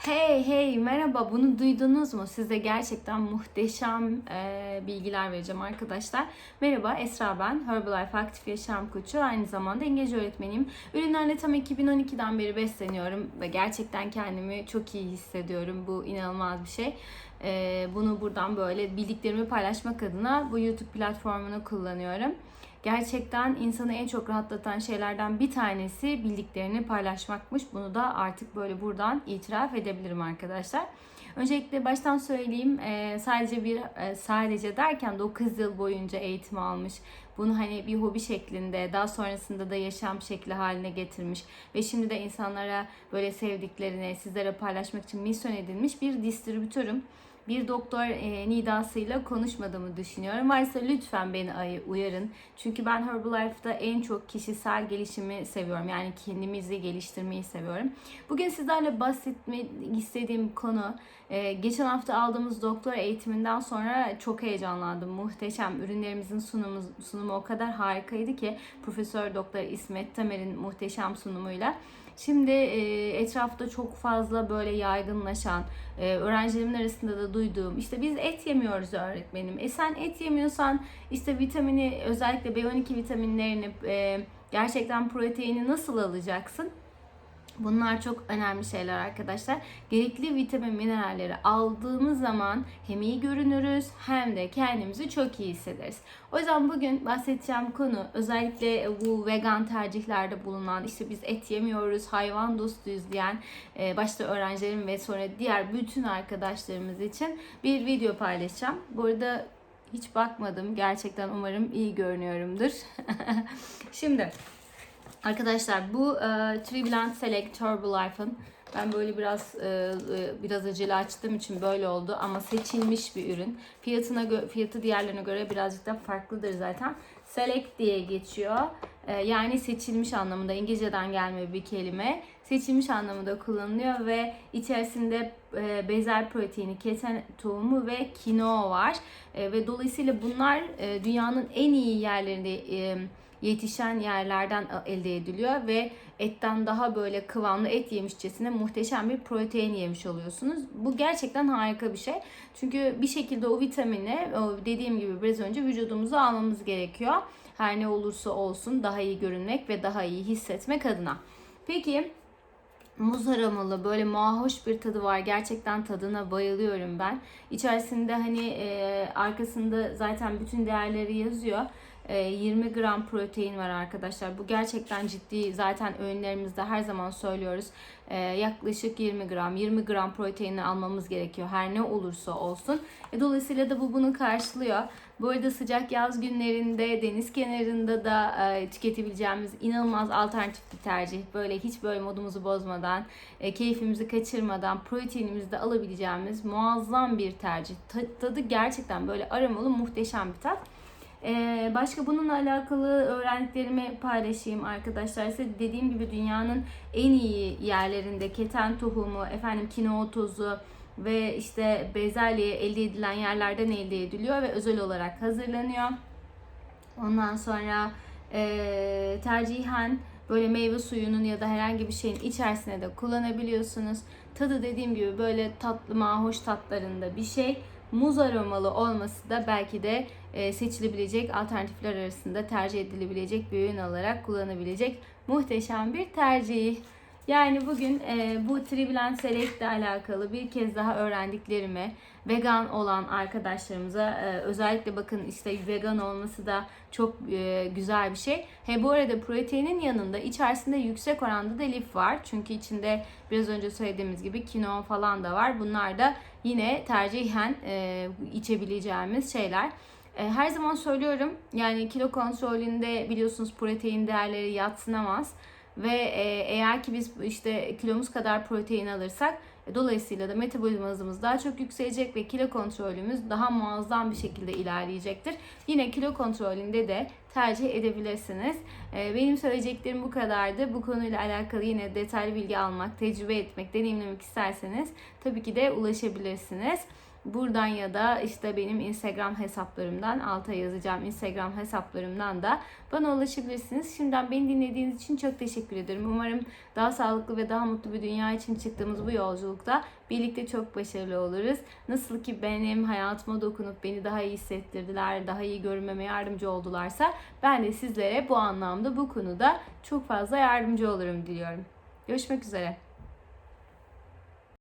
Hey hey merhaba bunu duydunuz mu? Size gerçekten muhteşem e, bilgiler vereceğim arkadaşlar. Merhaba Esra ben. Herbalife Aktif Yaşam Koçu. Aynı zamanda İngilizce öğretmeniyim. Ürünlerle tam 2012'den beri besleniyorum ve gerçekten kendimi çok iyi hissediyorum. Bu inanılmaz bir şey. E, bunu buradan böyle bildiklerimi paylaşmak adına bu YouTube platformunu kullanıyorum. Gerçekten insanı en çok rahatlatan şeylerden bir tanesi bildiklerini paylaşmakmış. Bunu da artık böyle buradan itiraf edebilirim arkadaşlar. Öncelikle baştan söyleyeyim e, sadece bir e, sadece derken 9 yıl boyunca eğitim almış. Bunu hani bir hobi şeklinde daha sonrasında da yaşam şekli haline getirmiş ve şimdi de insanlara böyle sevdiklerini sizlere paylaşmak için misyon edilmiş bir distribütörüm bir doktor e, nidasıyla konuşmadığımı düşünüyorum. Varsa lütfen beni uyarın. Çünkü ben Herbalife'da en çok kişisel gelişimi seviyorum. Yani kendimizi geliştirmeyi seviyorum. Bugün sizlerle bahsetmek istediğim konu e, geçen hafta aldığımız doktor eğitiminden sonra çok heyecanlandım. Muhteşem. Ürünlerimizin sunumu, sunumu o kadar harikaydı ki Profesör Doktor İsmet Tamer'in muhteşem sunumuyla. Şimdi e, etrafta çok fazla böyle yaygınlaşan, e, öğrencilerimin arasında da duyduğum işte biz et yemiyoruz öğretmenim. E sen et yemiyorsan işte vitamini özellikle B12 vitaminlerini e, gerçekten proteini nasıl alacaksın? Bunlar çok önemli şeyler arkadaşlar. Gerekli vitamin mineralleri aldığımız zaman hem iyi görünürüz hem de kendimizi çok iyi hissederiz. O yüzden bugün bahsedeceğim konu özellikle bu vegan tercihlerde bulunan işte biz et yemiyoruz, hayvan dostuyuz diyen e, başta öğrencilerim ve sonra diğer bütün arkadaşlarımız için bir video paylaşacağım. Bu arada hiç bakmadım. Gerçekten umarım iyi görünüyorumdur. Şimdi Arkadaşlar bu e, Triblend Select Turbo Life'ın ben böyle biraz e, e, biraz acele açtığım için böyle oldu ama seçilmiş bir ürün. Fiyatına fiyatı diğerlerine göre birazcık da farklıdır zaten. Select diye geçiyor. E, yani seçilmiş anlamında İngilizceden gelme bir kelime. Seçilmiş anlamında kullanılıyor ve içerisinde e, bezel proteini, keten tohumu ve kinoa var. E, ve dolayısıyla bunlar e, dünyanın en iyi yerlerinde e, yetişen yerlerden elde ediliyor ve etten daha böyle kıvamlı et yemişçesine muhteşem bir protein yemiş oluyorsunuz. Bu gerçekten harika bir şey. Çünkü bir şekilde o vitamini dediğim gibi biraz önce vücudumuza almamız gerekiyor. Her ne olursa olsun daha iyi görünmek ve daha iyi hissetmek adına. Peki muz aromalı böyle mahoş bir tadı var. Gerçekten tadına bayılıyorum ben. İçerisinde hani e, arkasında zaten bütün değerleri yazıyor. 20 e, gram protein var arkadaşlar. Bu gerçekten ciddi zaten öğünlerimizde her zaman söylüyoruz. E, yaklaşık 20 gram, 20 gram proteini almamız gerekiyor her ne olursa olsun. E, dolayısıyla da bu bunu karşılıyor. Bu arada sıcak yaz günlerinde deniz kenarında da tüketebileceğimiz inanılmaz alternatif bir tercih. Böyle hiç böyle modumuzu bozmadan, keyfimizi kaçırmadan proteinimizi de alabileceğimiz muazzam bir tercih. Tadı gerçekten böyle aromalı muhteşem bir tat. Ee, başka bununla alakalı öğrendiklerimi paylaşayım arkadaşlar. Size dediğim gibi dünyanın en iyi yerlerinde keten tohumu, efendim kinoa tozu ve işte bezelye elde edilen yerlerden elde ediliyor ve özel olarak hazırlanıyor. Ondan sonra e, tercihen böyle meyve suyunun ya da herhangi bir şeyin içerisine de kullanabiliyorsunuz. Tadı dediğim gibi böyle tatlı mahoş tatlarında bir şey muz aromalı olması da belki de e, seçilebilecek alternatifler arasında tercih edilebilecek bir ürün olarak kullanabilecek muhteşem bir tercih. Yani bugün e, bu Triblend Select ile alakalı bir kez daha öğrendiklerimi vegan olan arkadaşlarımıza e, özellikle bakın işte vegan olması da çok e, güzel bir şey. He bu arada proteinin yanında içerisinde yüksek oranda da lif var. Çünkü içinde biraz önce söylediğimiz gibi kinoa falan da var. Bunlar da yine tercihen e, içebileceğimiz şeyler. E, her zaman söylüyorum yani kilo kontrolünde biliyorsunuz protein değerleri yatsınamaz. Ve e, eğer ki biz işte kilomuz kadar protein alırsak dolayısıyla da metabolizma hızımız daha çok yükselecek ve kilo kontrolümüz daha muazzam bir şekilde ilerleyecektir. Yine kilo kontrolünde de tercih edebilirsiniz. E, benim söyleyeceklerim bu kadardı. Bu konuyla alakalı yine detaylı bilgi almak, tecrübe etmek, deneyimlemek isterseniz tabii ki de ulaşabilirsiniz. Buradan ya da işte benim Instagram hesaplarımdan alta yazacağım Instagram hesaplarımdan da bana ulaşabilirsiniz. Şimdiden beni dinlediğiniz için çok teşekkür ederim. Umarım daha sağlıklı ve daha mutlu bir dünya için çıktığımız bu yolculukta birlikte çok başarılı oluruz. Nasıl ki benim hayatıma dokunup beni daha iyi hissettirdiler, daha iyi görünmeme yardımcı oldularsa ben de sizlere bu anlamda bu konuda çok fazla yardımcı olurum diliyorum. Görüşmek üzere.